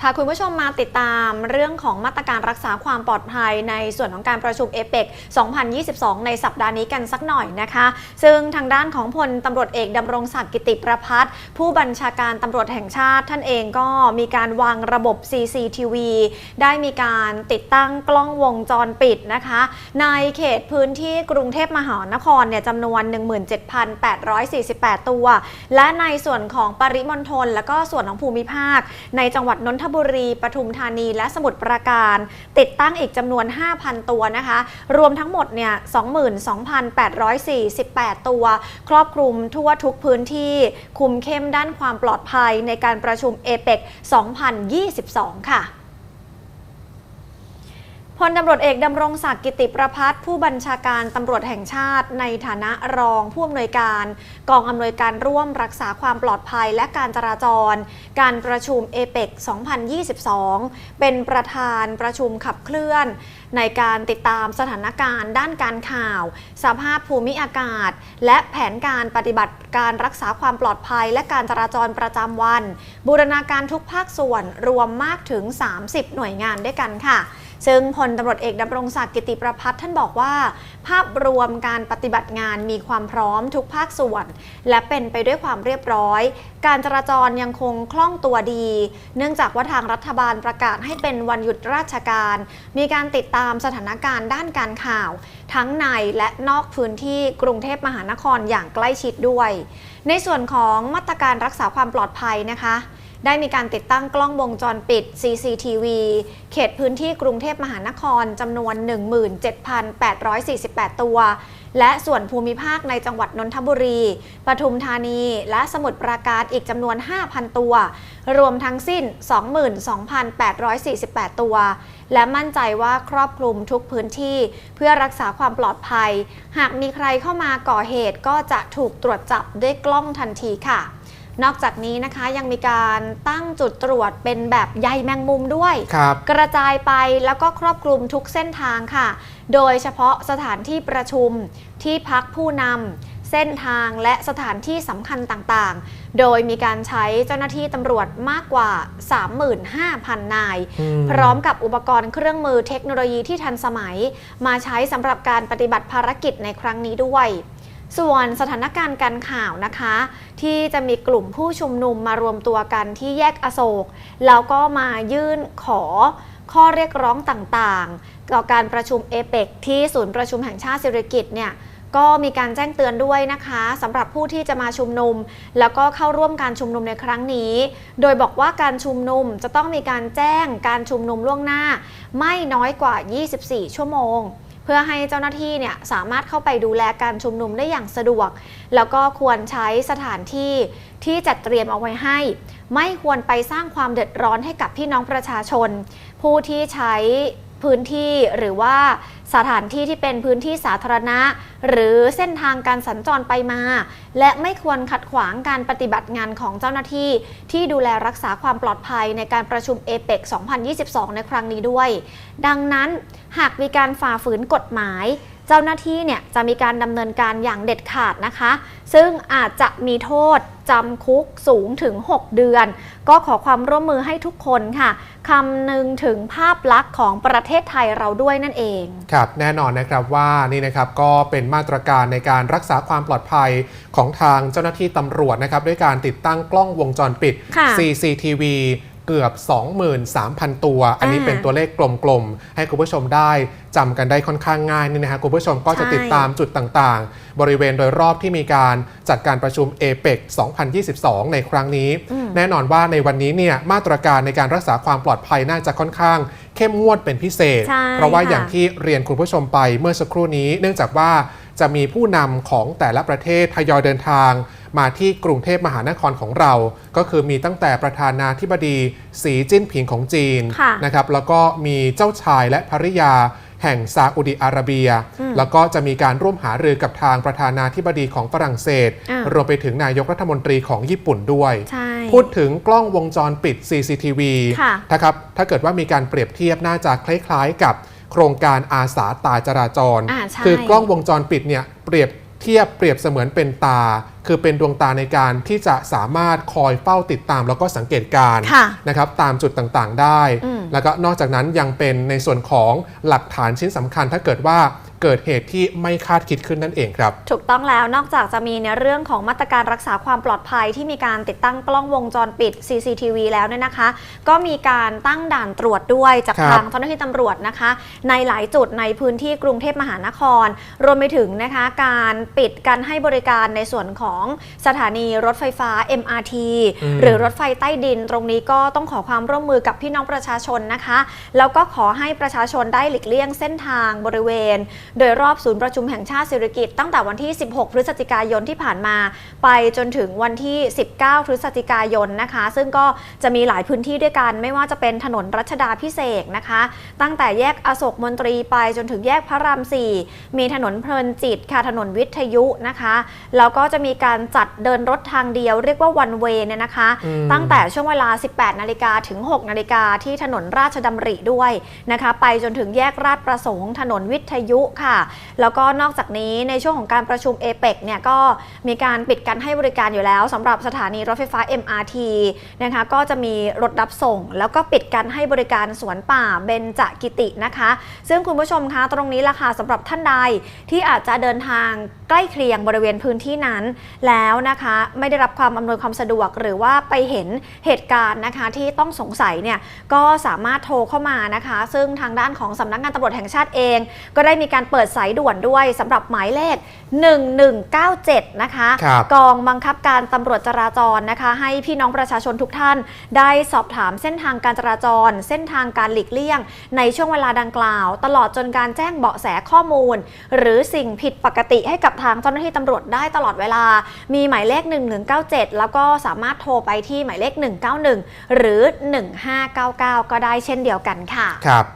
พาคุณผู้ชมมาติดตามเรื่องของมาตรการรักษาความปลอดภัยในส่วนของการประชุมเอเปก2022 ในสัปดาห์นี้กันสักหน่อยนะคะ ซึ่งทางด้านของพลตำรวจเอกดำรงศักดิ์กิติประพัฒน์ผู้บัญชาการตำรวจแห่งชาติ ท่านเองก็มีการวางระบบ CCTV ได้มีการติดตั้งกล้องวงจรปิดนะคะ ในเขตพื้นที่กรุงเทพมหานครเนี่ยจำนวน 17,848 ตัว และในส่วนของปริมณฑลและก็ส่วนของภูมิภาค ในจังหวัดนนทบุรี ปทุมธานี และสมุทรปราการ ติดตั้งอีกจำนวน 5,000 ตัวนะคะ รวมทั้งหมดเนี่ย 22,848 ตัว ครอบคลุมทั่วทุกพื้นที่ คุมเข้มด้านความปลอดภัยในการประชุมเอเปก2022 ค่ะ พลตำรวจเอกดำรงศักดิ์กิติประพัฒน์ผู้บัญชาการตำรวจแห่งชาติ ในฐานะรองผู้อำนวยการ กองอำนวยการร่วมรักษาความปลอดภัยและการจราจร การประชุมเอเปก2022 เป็นประธานประชุมขับเคลื่อน ในการติดตามสถานการณ์ด้านการข่าว สภาพภูมิอากาศ และแผนการปฏิบัติการรักษาความปลอดภัยและการจราจรประจำวัน บูรณาการทุกภาคส่วนรวมมากถึง 30 หน่วยงานด้วยกันค่ะ ซึ่งพลตำรวจเอกดำรงศักดิ์กิติประพัฒน์ท่านบอกว่า ภาพรวมการปฏิบัติงานมีความพร้อมทุกภาคส่วน และเป็นไปด้วยความเรียบร้อย การจราจรยังคงคล่องตัวดี เนื่องจากว่าทางรัฐบาลประกาศให้เป็นวันหยุดราชการ มีการติดตามสถานการณ์ด้านการข่าว ทั้งในและนอกพื้นที่กรุงเทพมหานครอย่างใกล้ชิดด้วย ในส่วนของมาตรการรักษาความปลอดภัยนะคะ ได้มีการติดตั้งกล้องวงจรปิด CCTV เขตพื้นที่กรุงเทพมหานครจำนวน 17,848 ตัว และส่วนภูมิภาคในจังหวัดนนทบุรี ปทุมธานี และสมุทรปราการอีกจำนวน 5,000 ตัว รวมทั้งสิ้น 22,848 ตัว และมั่นใจว่าครอบคลุมทุกพื้นที่ เพื่อรักษาความปลอดภัย หากมีใครเข้ามาก่อเหตุก็จะถูกตรวจจับด้วยกล้องทันทีค่ะ นอกจากนี้นะคะยังมีการตั้งจุดตรวจเป็นแบบใยแมงมุมด้วยครับกระจายไปแล้วก็ครอบคลุมทุกเส้นทางค่ะ โดยเฉพาะสถานที่ประชุมที่พักผู้นำเส้นทางและสถานที่สำคัญต่างๆ โดยมีการใช้เจ้าหน้าที่ตำรวจมากกว่า 35,000 นายอืมพร้อมกับอุปกรณ์เครื่องมือเทคโนโลยีที่ทันสมัย มาใช้สำหรับการปฏิบัติภารกิจในครั้งนี้ด้วย ส่วนสถานการณ์การข่าวนะคะ ที่จะมีกลุ่มผู้ชุมนุมมารวมตัวกันที่แยกอโศก แล้วก็มายื่นขอข้อเรียกร้องต่างๆ ต่อการประชุมเอเปกที่ศูนย์ประชุมแห่งชาติสิริกิตเนี่ยก็มีการแจ้งเตือนด้วยนะคะสำหรับผู้ที่จะมาชุมนุม แล้วก็เข้าร่วมการชุมนุมในครั้งนี้ โดยบอกว่าการชุมนุมจะต้องมีการแจ้งการชุมนุมล่วงหน้า ไม่น้อยกว่า 24 ชั่วโมง พื่อให้เจ้าหน้าที่เนี่ยสามารถเข้าไปดูแลการชุมนุมได้อย่างสะดวก แล้วก็ควรใช้สถานที่ที่จัดเตรียมเอาไว้ให้ ไม่ควรไปสร้างความเดือดร้อนให้กับพี่น้องประชาชน ผู้ที่ใช้พื้นที่หรือว่า สถานที่ที่เป็นพื้นที่สาธารณะ หรือเส้นทางการสัญจรไปมา และไม่ควรขัดขวางการปฏิบัติงานของเจ้าหน้าที่ ที่ดูแลรักษาความปลอดภัยในการประชุมเอเปก2022 ในครั้งนี้ด้วย ดังนั้นหากมีการฝ่าฝืนกฎหมาย เจ้าหน้าที่เนี่ยจะมีการดำเนินการอย่างเด็ดขาดนะคะ ซึ่งอาจจะมีโทษจำคุกสูงถึง 6 เดือน ก็ขอความร่วมมือให้ทุกคนค่ะคำนึงถึงภาพลักษณ์ของประเทศไทยเราด้วยนั่นเอง ครับแน่นอนนะครับว่านี่นะครับก็เป็นมาตรการในการรักษาความปลอดภัยของทางเจ้าหน้าที่ตำรวจนะครับด้วยการติดตั้งกล้องวงจรปิดค่ะ CCTV เกือบ 23,000 ตัว อันนี้อ่าเป็นตัวเลขกลมๆ ให้คุณผู้ชมได้จำกันได้ค่อนข้างง่ายนี่นะฮะคุณผู้ชมก็จะใช่ติดตามจุดต่างๆ บริเวณโดยรอบที่มีการจัดการประชุม APEC 2022 ในครั้งนี้ แน่นอนว่าในวันนี้เนี่ยมาตรการในการรักษาความปลอดภัยน่าจะค่อนข้างเข้มงวดเป็นพิเศษใช่เพราะว่าค่ะอย่างที่เรียนคุณผู้ชมไปเมื่อสักครู่นี้ เนื่องจากว่าจะมีผู้นำของแต่ละประเทศทยอยเดินทาง มาที่กรุงเทพมหานครของเรา ก็คือมีตั้งแต่ประธานาธิบดีสีจิ้นผิงของจีนค่ะนะครับแล้วก็มีเจ้าชายและภริยาแห่งซาอุดิอาระเบีย แล้วก็จะมีการร่วมหารือกับทางประธานาธิบดีของฝรั่งเศสอ่ารวมไปถึงนายกรัฐมนตรีของญี่ปุ่นด้วยใช่พูดถึงกล้องวงจรปิด CCTV ค่ะนะครับ ถ้าเกิดว่ามีการเปรียบเทียบน่าจะคล้ายๆกับโครงการอาสาตาจราจรอ่าใช่คือกล้องวงจรปิดเนี่ยเปรียบ เทียบเปรียบเสมือนเป็นตา คือเป็นดวงตาในการที่จะสามารถคอยเฝ้าติดตามแล้วก็สังเกตการณ์ค่ะนะครับตามจุดต่างๆได้อืมแล้วก็นอกจากนั้นยังเป็นในส่วนของหลักฐานชิ้นสำคัญถ้าเกิดว่า เกิดเหตุที่ไม่คาดคิดขึ้นนั่นเองครับ ถูกต้องแล้วนอกจากจะมีในเรื่องของมาตรการรักษาความปลอดภัยที่มีการติดตั้งกล้องวงจรปิด CCTV แล้วเนี่ยนะคะ ก็มีการตั้งด่านตรวจด้วยจากครับทางเจ้าหน้าที่ตำรวจนะคะ ในหลายจุดในพื้นที่กรุงเทพมหานคร รวมไปถึงนะคะ การปิดการให้บริการในส่วนของสถานีรถไฟฟ้า MRT อืมหรือรถไฟใต้ดิน ตรงนี้ก็ต้องขอความร่วมมือกับพี่น้องประชาชนนะคะ แล้วก็ขอให้ประชาชนได้หลีกเลี่ยงเส้นทางบริเวณโดยรอบศูนย์ประชุมแห่งชาติสิริกิติ์ตั้งแต่วันที่ 16 พฤศจิกายนที่ผ่านมา ไปจนถึงวันที่ 19 พฤศจิกายนนะคะ ซึ่งก็จะมีหลายพื้นที่ด้วยกัน ไม่ว่าจะเป็นถนนรัชดาพิเศษกนะคะ ตั้งแต่แยกอโศกมนตรีไปจนถึงแยกพระราม 4 มีถนนเพลินจิตค่ะถนนวิทยุนะคะแล้วก็จะมีการจัดเดินรถทางเดียว เรียกว่าวันเวเนี่ยนะคะอืมตั้งแต่ช่วงเวลา 18 นาฬิกาถึง 6 นาฬิกาที่ถนนราชดำริด้วยนะคะ ไปจนถึงแยกราชประสงค์ถนนวิทยุค่ะ แล้วก็นอกจากนี้ในช่วงของการประชุมเอเปกเนี่ยก็มีการปิดการให้บริการอยู่แล้วสำหรับสถานีรถไฟฟ้า MRT นะคะก็จะมีรถรับส่ง แล้วก็ปิดการให้บริการสวนป่าเบญจกิตินะคะ ซึ่งคุณผู้ชมคะตรงนี้ล่ะค่ะสำหรับท่านใดที่อาจจะเดินทาง ใกล้เคียงบริเวณพื้นที่นั้น แล้วนะคะไม่ได้รับความอำนวยความสะดวก หรือว่าไปเห็นเหตุการณ์นะคะที่ต้องสงสัยเนี่ยก็สามารถโทรเข้ามานะคะ ซึ่งทางด้านของสำนักงานตำรวจแห่งชาติเอง ก็ได้มีการเปิดสายด่วนด้วยสำหรับหมายเลข 1197 นะคะครับกองบังคับการตำรวจจราจรนะคะ ให้พี่น้องประชาชนทุกท่าน ได้สอบถามเส้นทางการจราจร เส้นทางการหลีกเลี่ยง ในช่วงเวลาดังกล่าว ตลอดจนการแจ้งเบาะแสข้อมูล หรือสิ่งผิดปกติให้กับทางเจ้าหน้าที่ตำรวจได้ตลอดเวลา มีหมายเลข 1197 แล้วก็สามารถโทรไปที่หมายเลข 191 หรือ 1599 ก็ได้เช่นเดียวกันค่ะ ครับ